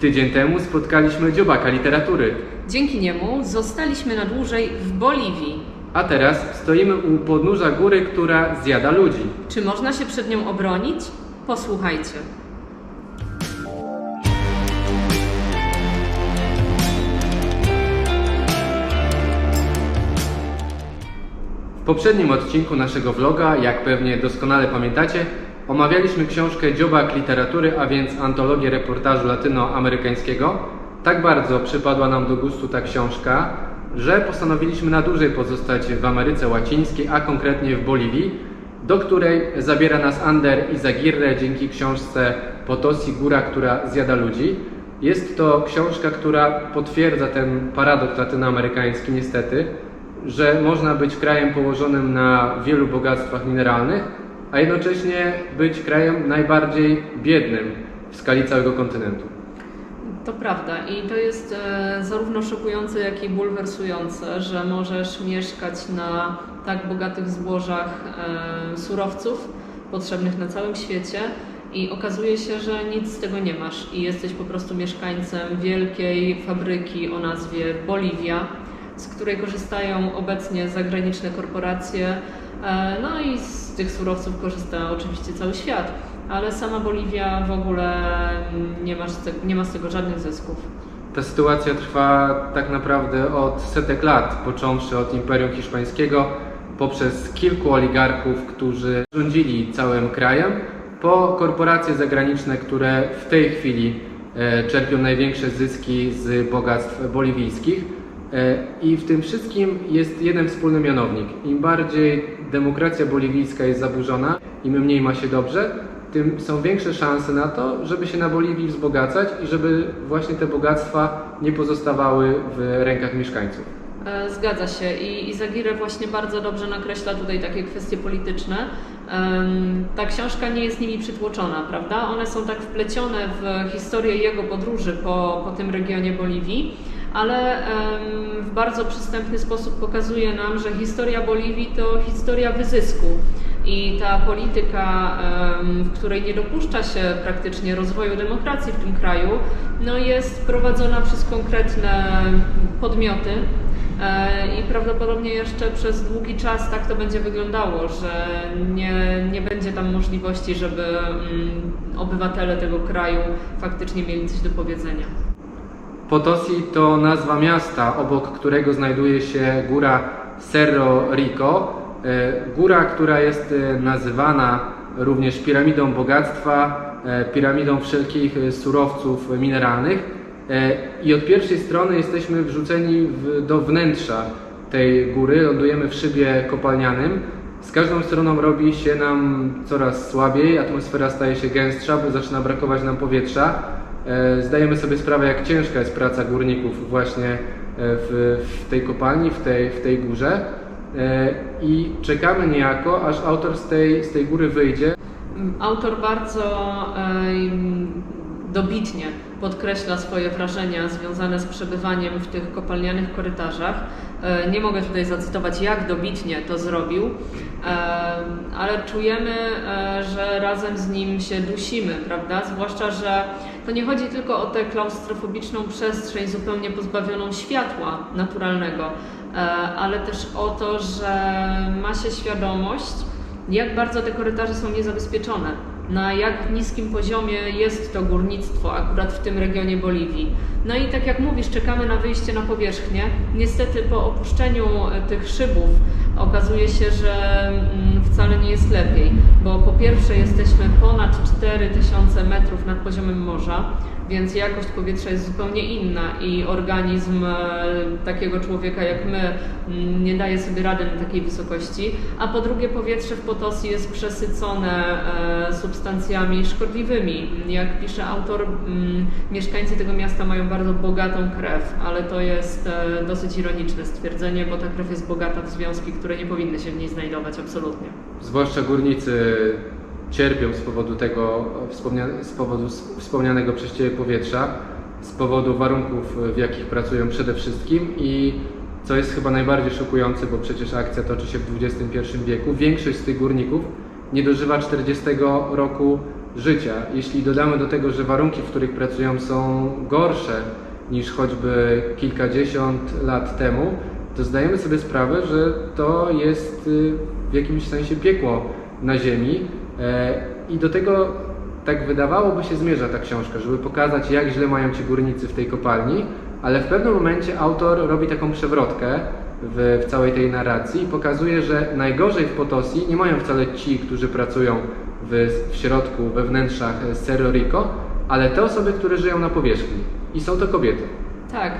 Tydzień temu spotkaliśmy dziobaka literatury, Dzięki niemu zostaliśmy na dłużej w Boliwii. a teraz stoimy u podnóża góry, która zjada ludzi. Czy można się przed nią obronić? Posłuchajcie. W poprzednim odcinku naszego vloga, jak pewnie doskonale pamiętacie, omawialiśmy książkę Dziobak literatury, a więc antologię reportażu latynoamerykańskiego. Tak bardzo przypadła nam do gustu ta książka, że postanowiliśmy na dłużej pozostać w Ameryce Łacińskiej, a konkretnie w Boliwii, do której zabiera nas Ander Izaguirre dzięki książce Potosi Góra, która zjada ludzi. Jest to książka, która potwierdza ten paradoks latynoamerykański niestety, że można być krajem położonym na wielu bogactwach mineralnych, a jednocześnie być krajem najbardziej biednym w skali całego kontynentu. To prawda i to jest e, zarówno szokujące, jak i bulwersujące, że możesz mieszkać na tak bogatych złożach e, surowców potrzebnych na całym świecie i okazuje się, że nic z tego nie masz i jesteś po prostu mieszkańcem wielkiej fabryki o nazwie Boliwia, z której korzystają obecnie zagraniczne korporacje, no i z tych surowców korzysta oczywiście cały świat, ale sama Boliwia w ogóle nie ma nie ma z tego żadnych zysków. Ta sytuacja trwa tak naprawdę od setek lat, począwszy od Imperium Hiszpańskiego, poprzez kilku oligarchów, którzy rządzili całym krajem, po korporacje zagraniczne, które w tej chwili e, czerpią największe zyski z bogactw boliwijskich. E, I w tym wszystkim jest jeden wspólny mianownik. Im bardziej demokracja boliwijska jest zaburzona, im mniej ma się dobrze, tym są większe szanse na to, żeby się na Boliwii wzbogacać i żeby właśnie te bogactwa nie pozostawały w rękach mieszkańców. E, Zgadza się i Izagirre właśnie bardzo dobrze nakreśla tutaj takie kwestie polityczne. Ta książka nie jest nimi przytłoczona, prawda? One są tak wplecione w historię jego podróży po, po tym regionie Boliwii, ale w bardzo przystępny sposób pokazuje nam, że historia Boliwii to historia wyzysku. I ta polityka, w której nie dopuszcza się praktycznie rozwoju demokracji w tym kraju, no jest prowadzona przez konkretne podmioty, E, I prawdopodobnie jeszcze przez długi czas tak to będzie wyglądało, że nie, nie będzie tam możliwości, żeby mm, obywatele tego kraju faktycznie mieli coś do powiedzenia. Potosi to nazwa miasta, obok którego znajduje się góra Cerro Rico. E, Góra, która jest e, nazywana również piramidą bogactwa, e, piramidą wszelkich surowców mineralnych. I od pierwszej strony jesteśmy wrzuceni w, do wnętrza tej góry, lądujemy w szybie kopalnianym. Z każdą stroną robi się nam coraz słabiej, atmosfera staje się gęstsza, bo zaczyna brakować nam powietrza. E, Zdajemy sobie sprawę, jak ciężka jest praca górników właśnie e, w, w tej kopalni, w tej, w tej górze. E, I czekamy niejako, aż autor z tej, z tej góry wyjdzie. Autor bardzo dobitnie podkreśla swoje wrażenia związane z przebywaniem w tych kopalnianych korytarzach. Nie mogę tutaj zacytować, jak dobitnie to zrobił, ale czujemy, że razem z nim się dusimy, prawda? Zwłaszcza, że to nie chodzi tylko o tę klaustrofobiczną przestrzeń zupełnie pozbawioną światła naturalnego, e, ale też o to, że ma się świadomość, jak bardzo te korytarze są niezabezpieczone, na jak niskim poziomie jest to górnictwo akurat w tym regionie Boliwii. No i tak jak mówisz, czekamy na wyjście na powierzchnię. Niestety po opuszczeniu e, tych szybów okazuje się, że mm, wcale nie jest lepiej, bo po pierwsze jesteśmy ponad 4000 metrów nad poziomem morza, więc jakość powietrza jest zupełnie inna i organizm e, takiego człowieka jak my mm, nie daje sobie rady na takiej wysokości, a po drugie powietrze w Potosi jest przesycone e, substancjami szkodliwymi. Jak pisze autor, mm, mieszkańcy tego miasta mają bardzo bogatą krew, ale to jest e, dosyć ironiczne stwierdzenie, bo ta krew jest bogata w związki, które nie powinny się w niej znajdować absolutnie. Zwłaszcza górnicy cierpią z powodu tego, z powodu wspomnianego przez Ciebie powietrza, z powodu warunków, w jakich pracują przede wszystkim i co jest chyba najbardziej szokujące, bo przecież akcja toczy się w XXI wieku, większość z tych górników nie dożywa 40 roku życia. Jeśli dodamy do tego, że warunki, w których pracują są gorsze niż choćby kilkadziesiąt lat temu, to zdajemy sobie sprawę, że to jest y, w jakimś sensie piekło na ziemi i do tego tak wydawałoby się zmierza ta książka, żeby pokazać jak źle mają ci górnicy w tej kopalni, ale w pewnym momencie autor robi taką przewrotkę w, w całej tej narracji i pokazuje, że najgorzej w Potosi nie mają wcale ci, którzy pracują w, w środku, we wnętrzach Cerro Rico, ale te osoby, które żyją na powierzchni i są to kobiety. Tak, e,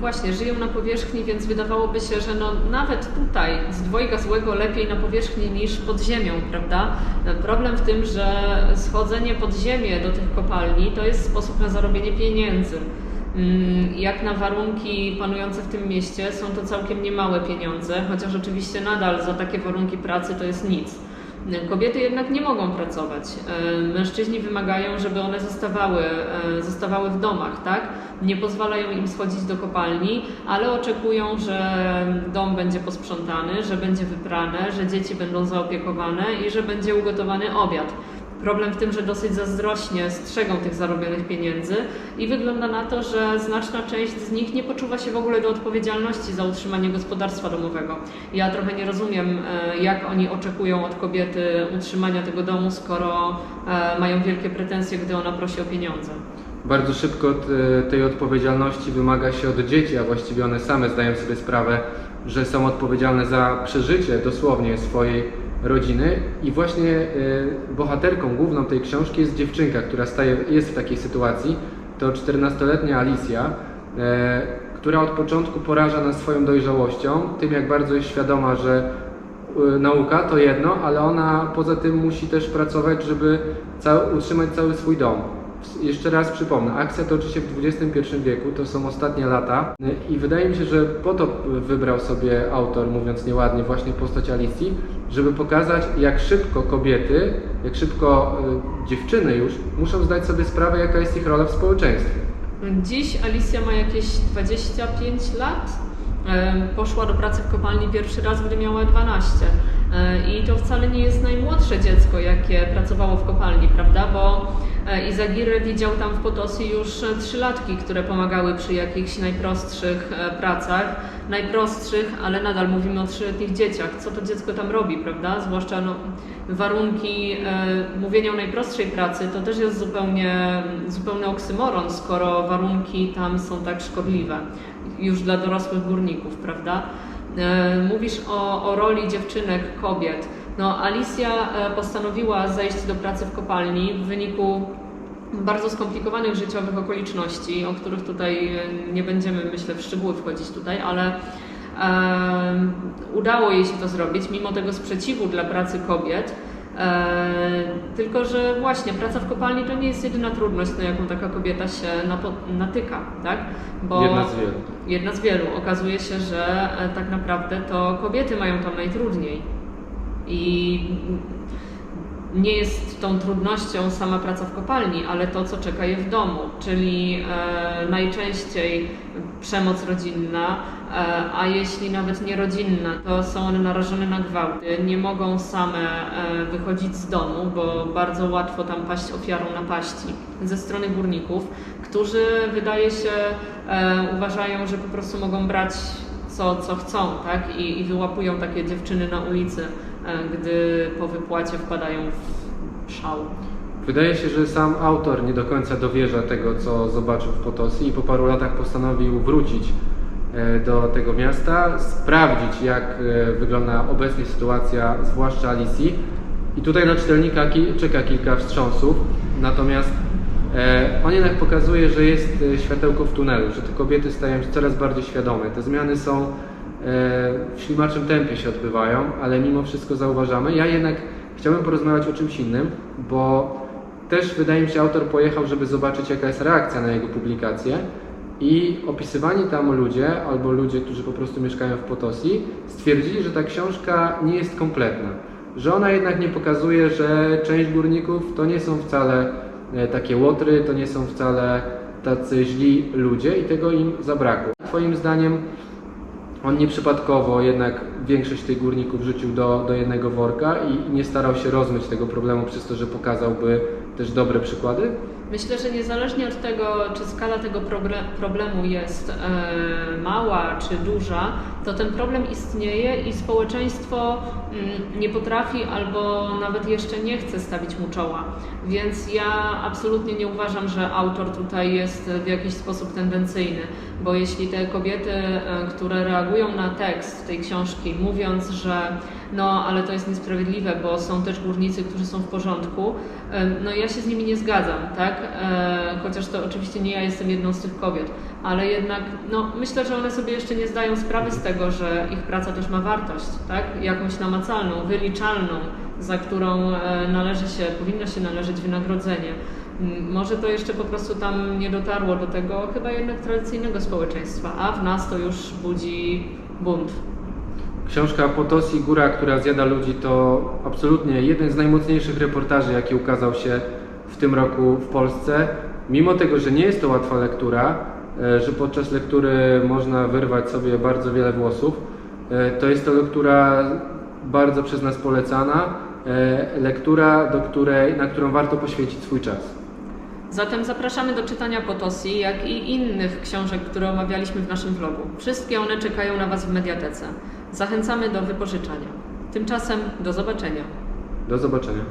właśnie, żyją na powierzchni, więc wydawałoby się, że no, nawet tutaj z dwojga złego lepiej na powierzchni niż pod ziemią, prawda? E, Problem w tym, że schodzenie pod ziemię do tych kopalni to jest sposób na zarobienie pieniędzy. Mm, Jak na warunki panujące w tym mieście są to całkiem niemałe pieniądze, chociaż oczywiście nadal za takie warunki pracy to jest nic. Kobiety jednak nie mogą pracować. E, Mężczyźni wymagają, żeby one zostawały, e, zostawały w domach, tak? Nie pozwalają im schodzić do kopalni, ale oczekują, że dom będzie posprzątany, że będzie wyprane, że dzieci będą zaopiekowane i że będzie ugotowany obiad. Problem w tym, że dosyć zazdrośnie strzegą tych zarobionych pieniędzy i wygląda na to, że znaczna część z nich nie poczuwa się w ogóle do odpowiedzialności za utrzymanie gospodarstwa domowego. Ja trochę nie rozumiem, e, jak oni oczekują od kobiety utrzymania tego domu, skoro e, mają wielkie pretensje, gdy ona prosi o pieniądze. Bardzo szybko t- tej odpowiedzialności wymaga się od dzieci, a właściwie one same zdają sobie sprawę, że są odpowiedzialne za przeżycie dosłownie swojej rodziny i właśnie y, bohaterką główną tej książki jest dziewczynka, która staje, jest w takiej sytuacji. To 14-letnia Alicja, e, która od początku poraża nas swoją dojrzałością, tym jak bardzo jest świadoma, że y, nauka to jedno, ale ona poza tym musi też pracować, żeby utrzymać cały swój dom. Jeszcze raz przypomnę, akcja toczy się w XXI wieku, to są ostatnie lata i wydaje mi się, że po to wybrał sobie autor, mówiąc nieładnie, właśnie postać Alicji, żeby pokazać jak szybko kobiety, jak szybko y, dziewczyny już muszą zdać sobie sprawę, jaka jest ich rola w społeczeństwie. Dziś Alicja ma jakieś 25 lat. Poszła do pracy w kopalni pierwszy raz, gdy miała 12. E, I to wcale nie jest najmłodsze dziecko, jakie pracowało w kopalni, prawda? Bo e, Izagirre widział tam w Potosi już e, trzylatki, które pomagały przy jakichś najprostszych pracach. Najprostszych, ale nadal mówimy o trzyletnich dzieciach. Co to dziecko tam robi, prawda? Zwłaszcza no, warunki mówienia o najprostszej pracy to też jest zupełnie, zupełny oksymoron, skoro warunki tam są tak szkodliwe już dla dorosłych górników, prawda? E, mówisz o, o roli dziewczynek, kobiet. No, Alicja e, postanowiła zejść do pracy w kopalni w wyniku bardzo skomplikowanych życiowych okoliczności, o których tutaj e, nie będziemy, myślę, w szczegóły wchodzić tutaj, ale e, udało jej się to zrobić, mimo tego sprzeciwu dla pracy kobiet. E, tylko, że właśnie praca w kopalni to nie jest jedyna trudność, na jaką taka kobieta się natyka, tak? Bo Jedna z wielu. jedna z wielu. Okazuje się, że e, tak naprawdę to kobiety mają tam najtrudniej. I nie jest tą trudnością sama praca w kopalni, ale to, co czeka je w domu, czyli e, najczęściej przemoc rodzinna, e, a jeśli nawet nie rodzinna, to są one narażone na gwałty, nie mogą same e, wychodzić z domu, bo bardzo łatwo tam paść ofiarą napaści ze strony górników, którzy wydaje się e, uważają, że po prostu mogą brać co, co chcą, tak? I, I wyłapują takie dziewczyny na ulicy, gdy po wypłacie wpadają w szał. Wydaje się, że sam autor nie do końca dowierza tego, co zobaczył w Potosi i po paru latach postanowił wrócić e, do tego miasta, sprawdzić jak e, wygląda obecnie sytuacja, zwłaszcza Alicji. I tutaj na czytelnika czeka kilka wstrząsów, natomiast e, on jednak pokazuje, że jest e, światełko w tunelu, że te kobiety stają się coraz bardziej świadome. Te zmiany są e, w ślimaczym tempie się odbywają, ale mimo wszystko zauważamy. Ja jednak chciałbym porozmawiać o czymś innym, bo też wydaje mi się autor pojechał, żeby zobaczyć jaka jest reakcja na jego publikację i opisywani tam ludzie, albo ludzie, którzy po prostu mieszkają w Potosi, stwierdzili, że ta książka nie jest kompletna. Że ona jednak nie pokazuje, że część górników to nie są wcale e, takie łotry, to nie są wcale tacy źli ludzie i tego im zabrakło. Twoim zdaniem on nieprzypadkowo jednak większość tych górników wrzucił do, do jednego worka i nie starał się rozmyć tego problemu przez to, że pokazałby też dobre przykłady? Myślę, że niezależnie od tego, czy skala tego proble- problemu jest e, mała czy duża, to ten problem istnieje i społeczeństwo mm, nie potrafi albo nawet jeszcze nie chce stawić mu czoła. Więc ja absolutnie nie uważam, że autor tutaj jest w jakiś sposób tendencyjny, bo jeśli te kobiety, e, które reagują na tekst tej książki, mówiąc, że no ale to jest niesprawiedliwe, bo są też górnicy, którzy są w porządku, no ja się z nimi nie zgadzam, tak? E, chociaż to oczywiście nie ja jestem jedną z tych kobiet, ale jednak no, myślę, że one sobie jeszcze nie zdają sprawy z tego, że ich praca też ma wartość, tak? Jakąś namacalną, wyliczalną, za którą e, należy się, powinno się należeć wynagrodzenie. Może to jeszcze po prostu tam nie dotarło do tego chyba jednak tradycyjnego społeczeństwa, a w nas to już budzi bunt. Książka Potosi, Góra, która zjada ludzi to absolutnie jeden z najmocniejszych reportaży, jaki ukazał się w tym roku w Polsce. Mimo tego, że nie jest to łatwa lektura, e, że podczas lektury można wyrwać sobie bardzo wiele włosów, e, to jest to lektura bardzo przez nas polecana, e, lektura, do której, na którą warto poświęcić swój czas. Zatem zapraszamy do czytania Potosi, jak i innych książek, które omawialiśmy w naszym vlogu. Wszystkie one czekają na Was w mediatece. Zachęcamy do wypożyczania. Tymczasem do zobaczenia. Do zobaczenia.